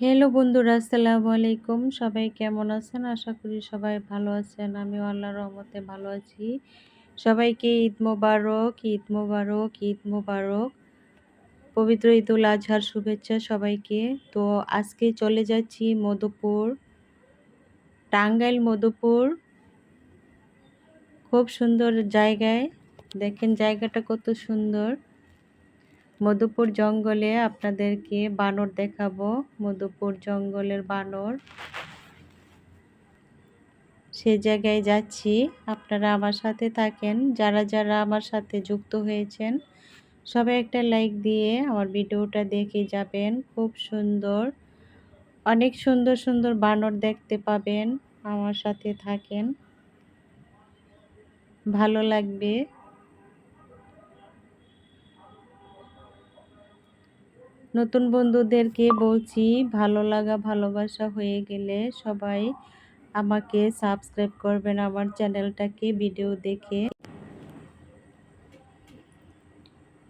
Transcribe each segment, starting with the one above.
Hello বন্ধুরা, আসসালামু আলাইকুম। সবাই কেমন আছেন? আশা করি সবাই ভালো আছেন। আমি আল্লাহর রহমতে ভালো আছি। সবাইকে ঈদ মোবারক ঈদ মোবারক ঈদ মোবারক। পবিত্র ঈদুল আজহার শুভেচ্ছা সবাইকে। তো আজকে চলে যাচ্ছি মধুপুর, টাঙ্গাইল মধুপুর। খুব সুন্দর জায়গায়। দেখেন জায়গাটা কত সুন্দর। মধুপুর জঙ্গলে আপনাদেরকে বানর দেখাবো। মধুপুর জঙ্গলের বানর। সে জায়গায় যাচ্ছি। আপনারা আমার সাথে থাকেন। যারা যারা আমার সাথে যুক্ত হয়েছেন, সবাই একটা লাইক দিয়ে আমার ভিডিওটা দেখে যাবেন। খুব সুন্দর, অনেক সুন্দর সুন্দর বানর দেখতে পাবেন। আমার সাথে থাকেন। ভালো লাগবে। নতুন বন্ধুদেরকে বলছি, ভালো লাগা, ভালোবাসা হয়ে গেলে সবাই আমাকে সাবস্ক্রাইব করবেন আমার চ্যানেলটাকে, ভিডিও দেখে।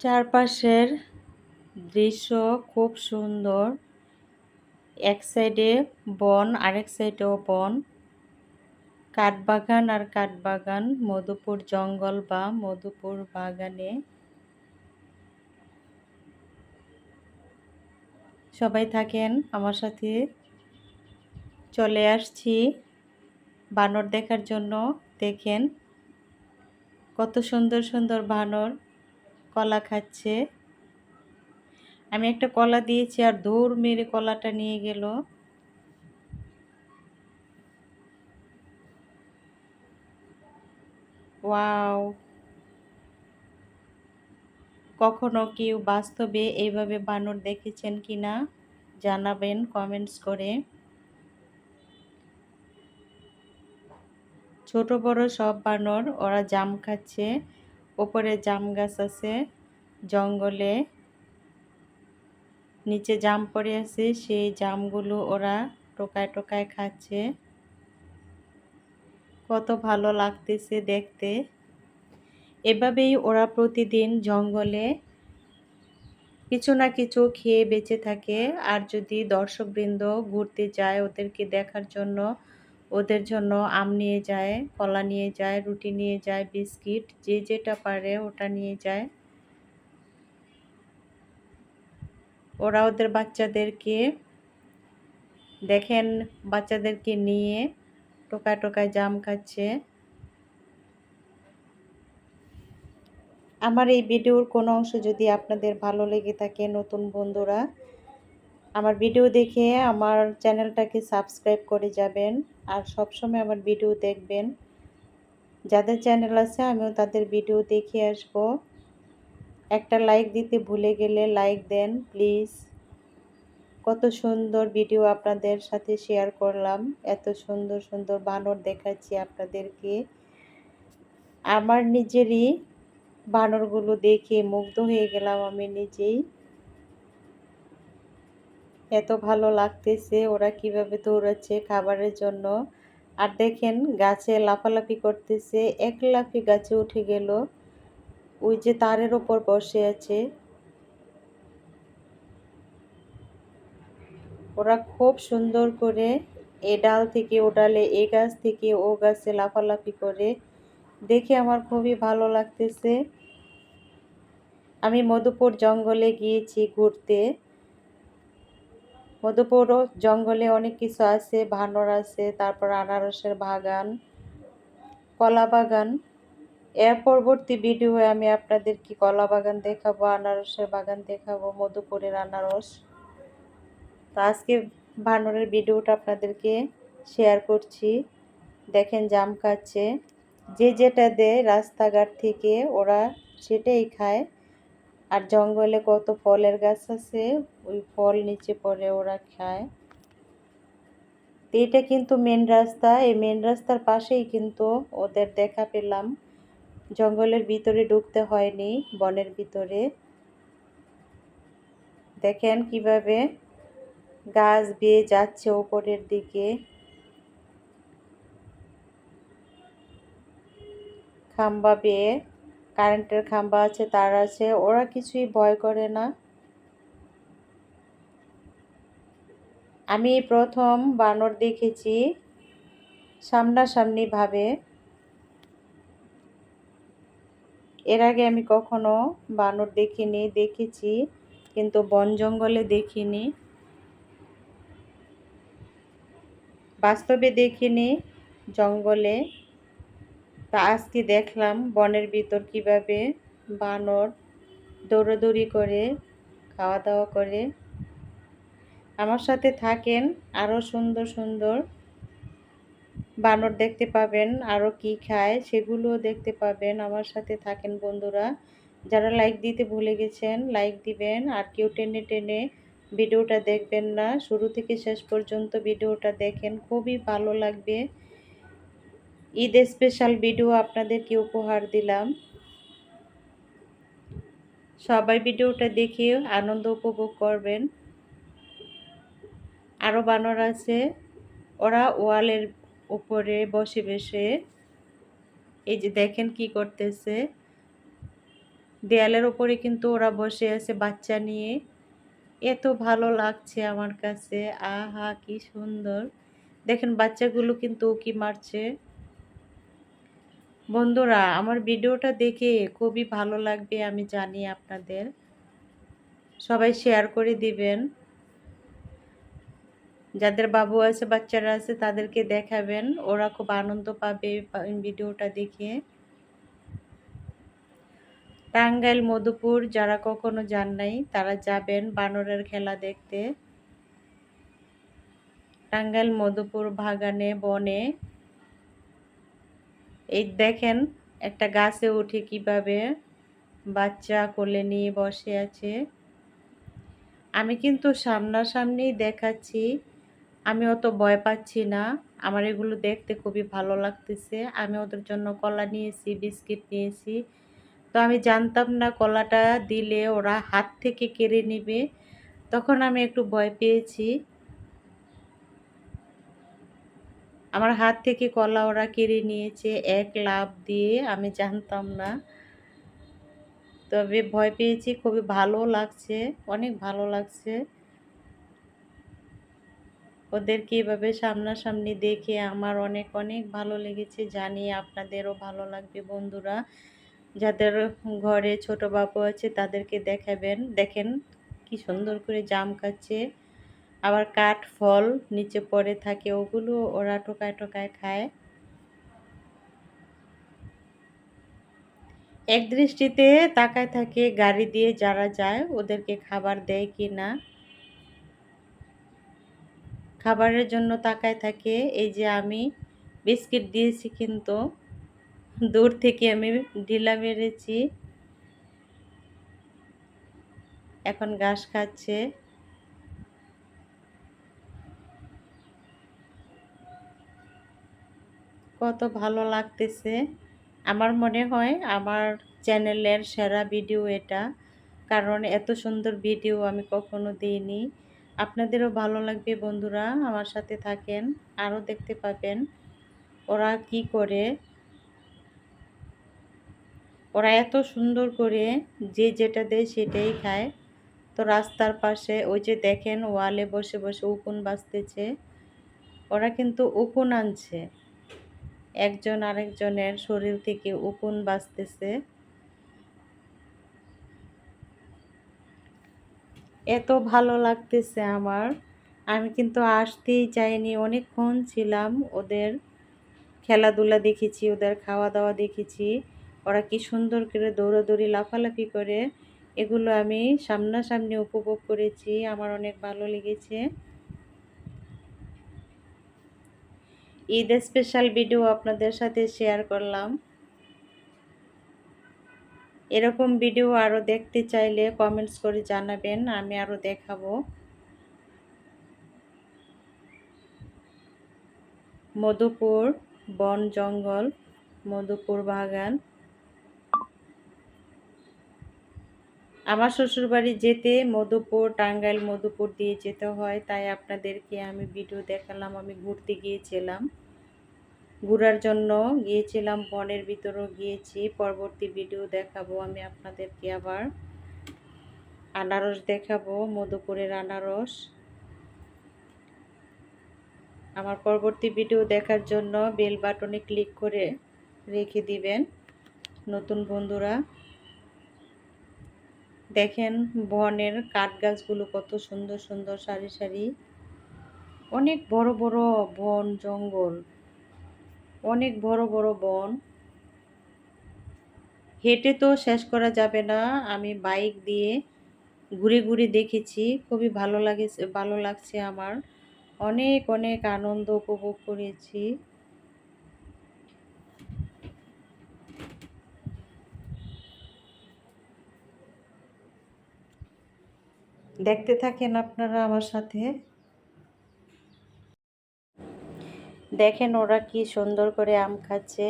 চারপাশের দৃশ্য খুব সুন্দর। এক সাইডে বন, আরেক সাইডেও বন। কাঠবাগান আর কাঠবাগান, মধুপুর জঙ্গল বা মধুপুর বাগানে। সবাই থাকেন আমার সাথে। চলে আসছি বানর দেখার জন্য, দেখেন। কত সুন্দর সুন্দর বানর কলা খাচ্ছে। আমি একটা কলা দিয়েছি আর দৌড় মেরে কলাটা নিয়ে গেল। ওয়াও! কখনো কেউ বাস্তবে এইভাবে বানর দেখেছেন কি না, জানাবেন কমেন্টস করে। ছোট বড় সব বানর, ওরা জাম খাচ্ছে, ওপরে জাম গাছ আছে, জঙ্গলে নিচে জাম পড়ে আছে, সেই জামগুলো ওরা টোকায় টোকায় খাচ্ছে। কত ভালো লাগতেছে দেখতে। এভাবেই ওরা প্রতিদিন জঙ্গলে কিছু না কিছু খেয়ে বেঁচে থাকে। আর যদি দর্শকবৃন্দ ঘুরতে যায় ওদেরকে দেখার জন্য, ওদের জন্য আম নিয়ে যায়, কলা নিয়ে যায়, রুটি নিয়ে যায়, বিস্কিট, যে যেটা পারে ওটা নিয়ে যায়। ওরা ওদের বাচ্চাদেরকে দেখেন, বাচ্চাদেরকে নিয়ে টোকায় টোকায় জাম খাচ্ছে। আমার এই ভিডিওর কোনো অংশ যদি আপনাদের ভালো লেগে থাকে নতুন বন্ধুরা, আমার ভিডিও দেখে আমার চ্যানেলটাকে সাবস্ক্রাইব করে যাবেন আর সবসময় আমার ভিডিও দেখবেন। যাদের চ্যানেল আছে আমিও তাদের ভিডিও দেখে আসব। একটা লাইক দিতে ভুলে গেলে লাইক দেন প্লিজ। কত সুন্দর ভিডিও আপনাদের সাথে শেয়ার করলাম, এত সুন্দর সুন্দর বানর দেখাচ্ছি আপনাদেরকে। আমার নিজেরই বানরগুলো দেখে মুগ্ধ হয়ে গেলাম আমি নিজেই। এত ভালো লাগতেছে ওরা কীভাবে দৌড়াচ্ছে খাবারের জন্য। আর দেখেন গাছে লাফালাফি করতেছে, এক লাফি গাছে উঠে গেল। ওই যে তারের ওপর বসে আছে। ওরা খুব সুন্দর করে এ ডাল থেকে ও ডালে, এ গাছ থেকে ও গাছে লাফালাফি করে। দেখে আমার খুবই ভালো লাগতেছে। আমি মধুপুর জঙ্গলে গিয়েছি ঘুরতে। মধুপুর জঙ্গলে অনেক কিছু আছে, ভানর আছে, তারপর আনারসের বাগান, কলা বাগান। এর পরবর্তী ভিডিওয়ে আমি আপনাদেরকে কলা বাগান দেখাবো, আনারসের বাগান দেখাবো, মধুপুরের আনারস। তো আজকে ভানরের ভিডিওটা আপনাদেরকে শেয়ার করছি। দেখেন জাম খাচ্ছে। যে যেটা দেয় রাস্তাঘাট থেকে ওরা সেটাই খায়। আর জঙ্গলে কত ফলের গাছ আছে, ওই ফল নিচে পড়ে ওরা খায়। তো এটা কিন্তু মেন রাস্তা। এই মেন রাস্তার পাশেই কিন্তু ওদের দেখা পেলাম। জঙ্গলের ভিতরে ঢুকতে হয়নি, বনের ভিতরে। দেখেন কীভাবে গাছ বেয়ে যাচ্ছে ওপরের দিকে। খাম্বা বেয়ে কারেন্টের খাম্বা আছে, তার আছে, ওরা কিছুই ভয় করে না। আমি প্রথম বানর দেখেছি সামনাসামনিভাবে এর আগে আমি কখনো বানর দেখিনি, দেখেছি, কিন্তু বন জঙ্গলে দেখিনি। বাস্তবে দেখিনি জঙ্গলে। তা আজকে দেখলাম বনের ভিতর কীভাবে বানর দৌড়াদৌড়ি করে খাওয়া দাওয়া করে। আমার সাথে থাকেন আরও সুন্দর সুন্দর বানর দেখতে পাবেন, আরও কি খায় সেগুলোও দেখতে পাবেন। আমার সাথে থাকেন বন্ধুরা, যারা লাইক দিতে ভুলে গেছেন লাইক দিবেন। আর কেউ টেনে টেনে ভিডিওটা দেখবেন না। শুরু থেকে শেষ পর্যন্ত ভিডিওটা দেখেন, খুবই ভালো লাগবে। ঈদ স্পেশাল ভিডিও আপনাদেরকে উপহার দিলাম। সবাই ভিডিওটা দেখে আনন্দ উপভোগ করবেন। আরও বানর আছে। ওরা ওয়ালের উপরে বসে বসে এই যে দেখেন কি করতেছে। দেয়ালের উপরে কিন্তু ওরা বসে আছে বাচ্চা নিয়ে। এত ভালো লাগছে আমার কাছে। আহা, কি সুন্দর। দেখেন বাচ্চাগুলো কিন্তু কি মারছে। বন্ধুরা, আমার ভিডিওটা দেখে খুবই ভালো লাগবে, আমি জানি আপনাদের। সবাই শেয়ার করে দিবেন। যাদের বাবু আছে, বাচ্চারা আছে, তাদেরকে দেখাবেন। ওরা খুব আনন্দ পাবে ভিডিওটা দেখে। টাঙ্গাইল, মধুপুর, যারা কখনো যান নাই, তারা যাবেন বানরের খেলা দেখতে। টাঙ্গাইল, মধুপুর বাগানে বনে। এই দেখেন, একটা গাছে উঠে কীভাবে বাচ্চা কোলে নিয়ে বসে আছে। আমি কিন্তু সামনাসামনি দেখাচ্ছি, আমি অত ভয় পাচ্ছি না। আমার এগুলো দেখতে খুবই ভালো লাগতেছে। আমি ওদের জন্য কলা নিয়েছি, বিস্কিট নিয়েছি। তো আমি জানতাম না কলাটা দিলে ওরা হাত থেকে কেড়ে নেবে। তখন আমি একটু ভয় পেয়েছি। আমার হাত থেকে কলা ওরা কেড়ে নিয়েছে, এক লাভ দিয়ে, আমি জানতাম না। তবে ভয় পেয়েছি, খুবই ভালো লাগছে, অনেক ভালো লাগছে। ওদেরকে এভাবে সামনাসামনি দেখে আমার অনেক অনেক ভালো লেগেছে, জানি আপনাদেরও ভালো লাগবে বন্ধুরা। যাদের ঘরে ছোট বাবু আছে তাদেরকে দেখাবেন, দেখেন কি সুন্দর করে জাম খাচ্ছে। আবার কাঠ, ফল নিচে পড়ে থাকে, ওগুলো ওরা টোকায় টোকায় খায়। এক দৃষ্টিতে তাকায় থাকে গাড়ি দিয়ে যারা যায়, ওদেরকে খাবার দেয় কি না? খাবারের জন্য তাকায় থাকে, এই যে আমি বিস্কিট দিয়েছি কিন্তু, দূর থেকে আমি ঢিলা মেরেছি। এখন ঘাস খাচ্ছে। কত ভালো লাগতেছে। আমার মনে হয় আমার চ্যানেলের সেরা ভিডিও এটা। কারণ এত সুন্দর ভিডিও আমি কখনো দিইনি। আপনাদেরও ভালো লাগবে বন্ধুরা আমার সাথে থাকেন, আরও দেখতে পাবেন। ওরা কি করে? ওরা এত সুন্দর করে যে যেটা দেয় সেটাই খায়। তো রাস্তার পাশে ওই যে দেখেন ওয়ালে বসে বসে উকুন বাঁচতেছে ওরা কিন্তু উকুন আনছে। একজন আরেকজনের শরীর থেকে উকুন বাঁচতেছে এত ভালো লাগতেছে আমার। আমি কিন্তু আসতেই চাইনি। অনেকক্ষণ ছিলাম ওদের খেলাধুলা দেখেছি, ওদের খাওয়া দাওয়া দেখেছি। ওরা কি সুন্দর করে দৌড়াদৌড়ি, লাফালাফি করে। এগুলো আমি সামনাসামনি উপভোগ করেছি। আমার অনেক ভালো লেগেছে। ঈদ স্পেশাল ভিডিও আপনাদের সাথে শেয়ার করলাম। এরকম ভিডিও আরও দেখতে চাইলে কমেন্টস করে জানাবেন, আমি আরও দেখাবো। মধুপুর বন জঙ্গল, মধুপুর বাগান। আমার শ্বশুরবাড়ি যেতে মধুপুর, টাঙ্গাইল মধুপুর দিয়ে যেতে হয়, তাই আপনাদেরকে আমি ভিডিও দেখালাম, আমি ঘুরতে গিয়েছিলাম। ঘোরার জন্য গিয়েছিলাম, বনের ভিতরেও গিয়েছি, পরবর্তী ভিডিও দেখাবো আমি আপনাদেরকে আবার। আনারস দেখাবো, মধুপুরের আনারস। আমার পরবর্তী ভিডিও দেখার জন্য বেল বাটনে ক্লিক করে রেখে দিবেন, নতুন বন্ধুরা। দেখেন বনের কাঠ গাছগুলো কত সুন্দর সুন্দর, সারি সারি। অনেক বড় বড় বন, জঙ্গল। অনেক বড় বড় বন। হেঁটে তো শেষ করা যাবে না। আমি বাইক দিয়ে ঘুরে ঘুরে দেখেছি। খুবই ভালো লাগে ভালো লাগছে আমার। অনেক অনেক আনন্দ উপভোগ করেছি। দেখতে থাকেন আপনারা আমার সাথে। দেখেন ওরা কি সুন্দর করে আম খাচ্ছে।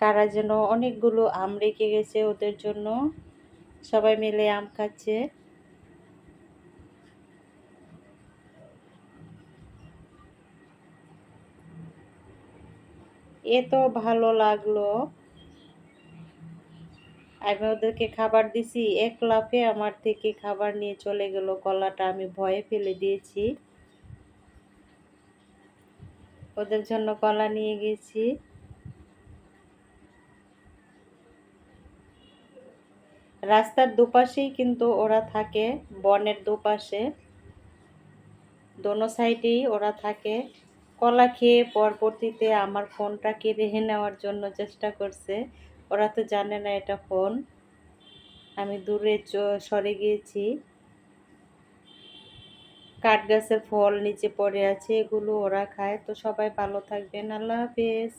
কারা যেন অনেকগুলো আম রেখে গেছে ওদের জন্য। সবাই মিলে আম খাচ্ছে। এ তো ভালো লাগল। আমি ওদেরকে খাবার দিছি। এক লাফে আমার থেকে খাবার নিয়ে চলে গেল। কলাটা আমি ভয়ে ফেলে দিয়েছি। ওদের জন্য কলা নিয়ে গেছি। রাস্তার দুপাশেই কিন্তু ওরা থাকে, বনের দুপাশে। দোনো সাইডেই ওরা থাকে। কলা খেয়ে পরবর্তীতে আমার ফোনটা কেড়ে নেওয়ার জন্য চেষ্টা করছে। ওরা তো জানে না এটা ফোন। আমি দূরে সরে গিয়েছি। কাঠ গাছের ফল নিচে পড়ে আছে, এগুলো ওরা খায়। তো সবাই ভালো থাকবেন, আল্লাহ হাফেজ।